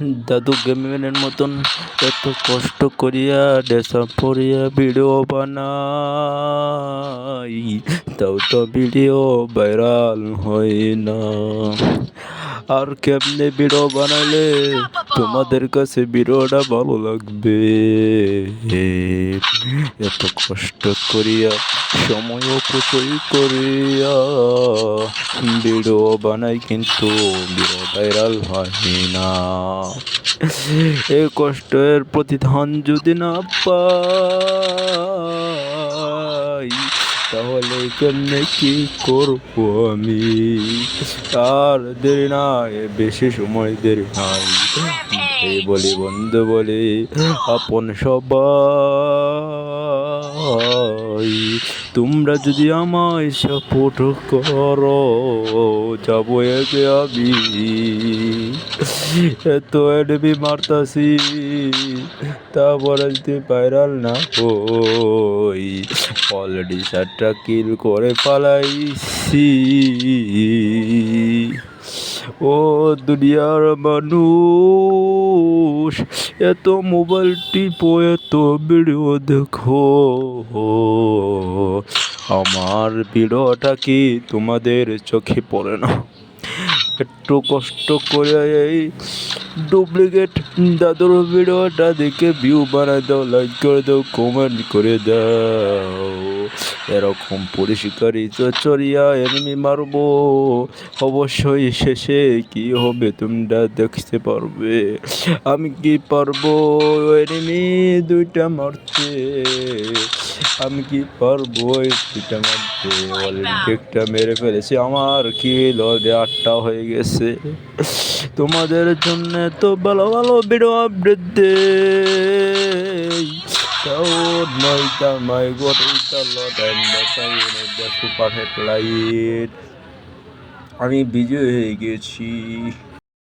দাদু গেমের মতন এত কষ্ট করিয়া ডেসা পড়িয়া ভিডিও বানাই, তাও তো ভিডিও ভাইরাল হয় না। আর কেমনে ভিডিও বানালে? তোমাদের কাছে বিড়োটা ভালো লাগবে। এত কষ্ট করিয়া সময় অপচয় করিয়া বিড়ো বানাই কিন্তু বিড়ো ভাইরাল হয় না। এই কষ্টের প্রতিধান যদি না পাই তাহলে কেমনে কি করব আমি? আর দেরি নাই বেশি সময় দেরি নাই। এই বলি বন্ধু বলি, আপন সবাই তোমরা যদি আমায় সাপোর্ট করো, যাব একে আমি। এত এডবি মারতাছি তারপরে যদি ভাইরাল না হই। অলরেডি চারটা কিল করে পালাইছি। ও দুনিয়ার মানুষ। এত মোবাইল টিপো এত ভিডিও দেখো আমার ভিডিওটা কি তোমাদের চোখে পড়ে না? একটু কষ্ট করে এই ডুপ্লিকেট দাদুর ভিডিওটা দেখে ভিউ বানায় দাও লাইক করে দাও কমেন্ট করে দাও। এরকম পরিষ্কারই চরিয়া এনিমি মারবো। অবশ্যই শেষে কি হবে তোমরা দেখতে পারবে। আমি কি পারব? এনিমি দুইটা মারতে। আমি কি পারব? দুইটা মারতে। অলরেডি একটা মেরে ফেলেছি। আমার কি লবে আটটা হয়ে গেছে। তোমাদের জন্য তো ভালো ভালো ভিডিও আপডেট দেই তাও নয়টা মাই গড এইটা lot and the super headlight আমি বিজয় হয়ে গেছি